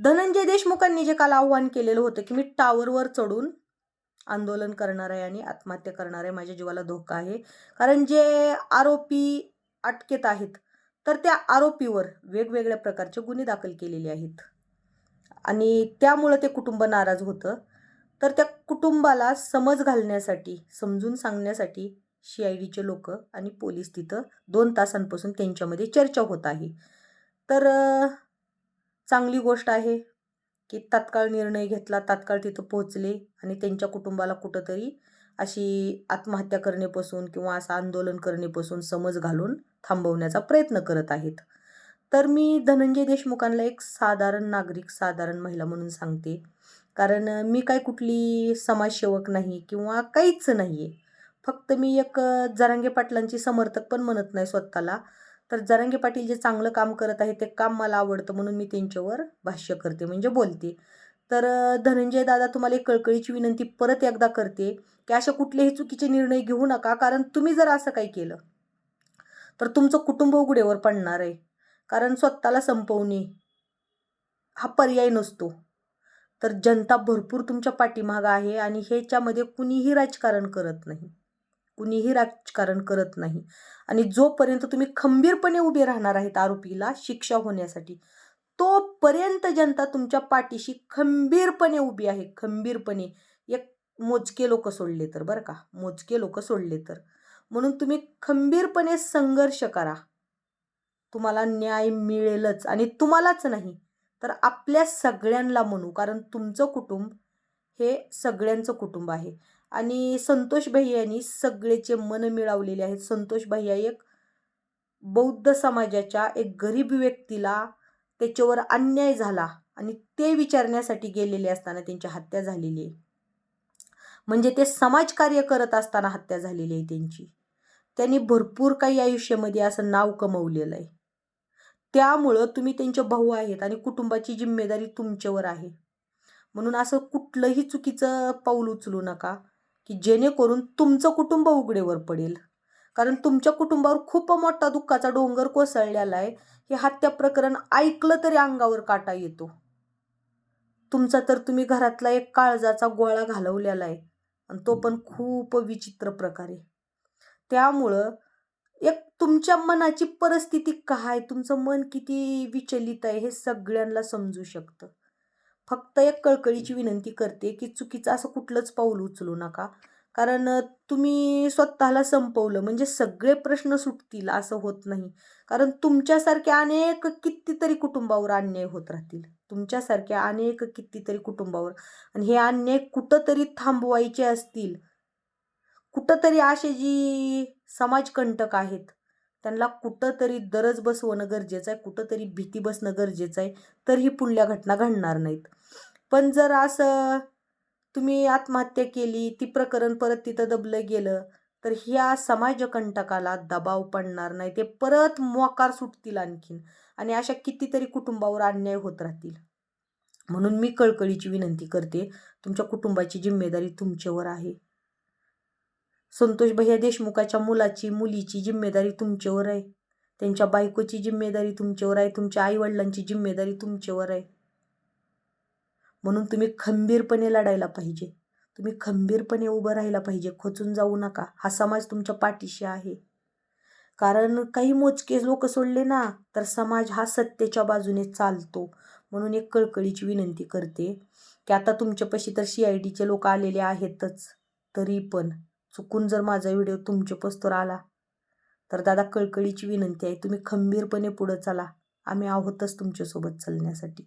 धनंजय देशमुखांनी जे काल आव्हान केलेलं होतं की मी टावरवर चढून आंदोलन करणार आहे आणि आत्महत्या करणार आहे माझ्या जीवाला धोका आहे. कारण जे आरोपी अटकेत आहेत तर त्या आरोपीवर वेगवेगळ्या प्रकारचे गुन्हे दाखल केलेले आहेत. आणि त्यामुळं ते कुटुंब नाराज होतं. तर त्या कुटुंबाला समज घालण्यासाठी समजून सांगण्यासाठी सी आय डीचे लोक आणि पोलीस तिथं दोन तासांपासून त्यांच्यामध्ये चर्चा होत आहे. तर चांगली गोष्ट आहे की तात्काळ निर्णय घेतला तात्काळ तिथं पोहोचले आणि त्यांच्या कुटुंबाला कुठंतरी अशी आत्महत्या करण्यापासून किंवा असं आंदोलन करण्यापासून समज घालून थांबवण्याचा प्रयत्न करत आहेत. तर मी धनंजय देशमुखांना एक साधारण नागरिक साधारण महिला म्हणून सांगते. कारण मी काय कुठली समाजसेवक नाही किंवा काहीच नाही आहे फक्त मी एक जरांगे पाटलांची समर्थक पण म्हणत नाही स्वतःला. तर जरांगे पाटील जे चांगलं काम करत आहे ते काम मला आवडतं म्हणून मी त्यांच्यावर भाष्य करते म्हणजे बोलते. तर धनंजय दादा तुम्हाला एक कळकळीची विनंती परत एकदा करते की अशा कुठलेही चुकीचे निर्णय घेऊ नका कारण तुम्ही जर असं काही केलं तर तुमचं कुटुंब उघडेवर पडणार आहे. कारण स्वतःला संपवणे हा पर्याय नसतो. तर जनता भरपूर तुमच्या पाठीमागं आहे आणि ह्याच्यामध्ये कुणीही राजकारण करत नाही. कुणीही राजकारण करत नाही. आणि जोपर्यंत तुम्ही खंबीरपणे उभे राहणार आहेत आरोपीला शिक्षा होण्यासाठी तोपर्यंत जनता तुमच्या पाठीशी खंबीरपणे उभी आहे. खंबीरपणे. एक मोजके लोक सोडले तर बरं का? मोजके लोक सोडले तर. म्हणून तुम्ही खंबीरपणे संघर्ष करा. तुम्हाला न्याय मिळेलच आणि तुम्हालाच नाही तर आपल्या सगळ्यांना म्हणू. कारण तुमचं कुटुंब हे सगळ्यांचं कुटुंब आहे. आणि संतोष भैया सगळेचे मन मिळवलेले आहेत. संतोष भैया एक बौद्ध समाजाच्या एक गरीब व्यक्तीला त्याच्यावर अन्याय झाला आणि ते विचारण्यासाठी गेलेले असताना त्यांची हत्या झालेली आहे. म्हणजे ते समाजकार्य करत असताना हत्या झालेली आहे त्यांची. त्यांनी भरपूर काही आयुष्यामध्ये असं नाव कमवलेलं आहे. त्यामुळं तुम्ही त्यांचे भाऊ आहेत आणि कुटुंबाची जिम्मेदारी तुमच्यावर आहे. म्हणून असं कुठलंही चुकीचं पाऊल उचलू नका. की जेणेकरून तुमचं कुटुंब उघडेवर पडेल. कारण तुमच्या कुटुंबावर खूप मोठा दुःखाचा डोंगर कोसळलेला आहे. हे हत्या प्रकरण ऐकलं तरी अंगावर काटा येतो. तुमचा तर तुम्ही घरातला एक काळजाचा गोळा घालवलेला आहे. आणि तो पण खूप विचित्र प्रकारे. त्यामुळं एक तुमच्या मनाची परिस्थिती काय? तुमचं मन किती विचलित आहे हे सगळ्यांना समजू शकतं. फक्त एक कळकळीची विनंती करते की चुकीचं असं कुठलंच पाऊल उचलू नका. कारण तुम्ही स्वतःला संपवलं म्हणजे सगळे प्रश्न सुटतील असं होत नाही. कारण तुमच्यासारख्या अनेक कितीतरी कुटुंबावर अन्याय होत राहतील. तुमच्यासारख्या अनेक कितीतरी कुटुंबावर. आणि हे अन्याय कुठंतरी थांबवायचे असतील. कुठंतरी असे जी समाजकंटक आहेत त्यांना कुठंतरी दरज बसवणं गरजेचं आहे कुठंतरी भीती बसणं गरजेचं आहे तर ही पुढल्या घटना घडणार नाहीत. पण जर असं तुम्ही आत्महत्या केली ती प्रकरण परत तिथं दबलं गेलं तर ह्या समाजकंटकाला दबाव पडणार नाही. ते परत मोकार सुटतील आणखीन आणि अशा कितीतरी कुटुंबावर अन्याय होत राहतील. म्हणून मी कळकळीची विनंती करते तुमच्या कुटुंबाची जिम्मेदारी तुमच्यावर आहे. संतोष भैया देशमुखाच्या मुलाची मुलीची जिम्मेदारी तुमच्यावर आहे. त्यांच्या बायकोची जिम्मेदारी तुमच्यावर आहे. तुमच्या आईवडिलांची जिम्मेदारी तुमच्यावर आहे. म्हणून तुम्ही खंबीरपणे लढायला पाहिजे. तुम्ही खंबीरपणे उभं राहायला पाहिजे. खोचून जाऊ नका. हा समाज तुमच्या पाठीशी आहे. कारण काही मोजके लोक सोडले ना तर समाज हा सत्तेच्या बाजूने चालतो. म्हणून एक कळकळीची विनंती करते की आता तुमच्यापाशी तर सी आय डीचे लोक आलेले आहेतच. तरी पण चुकून जर माझा व्हिडिओ तुमच्या पस्तोर आला तर दादा कळकळीची विनंती आहे. तुम्ही खंबीरपणे पुढं चला. आम्ही आहोतच तुमच्यासोबत चालण्यासाठी.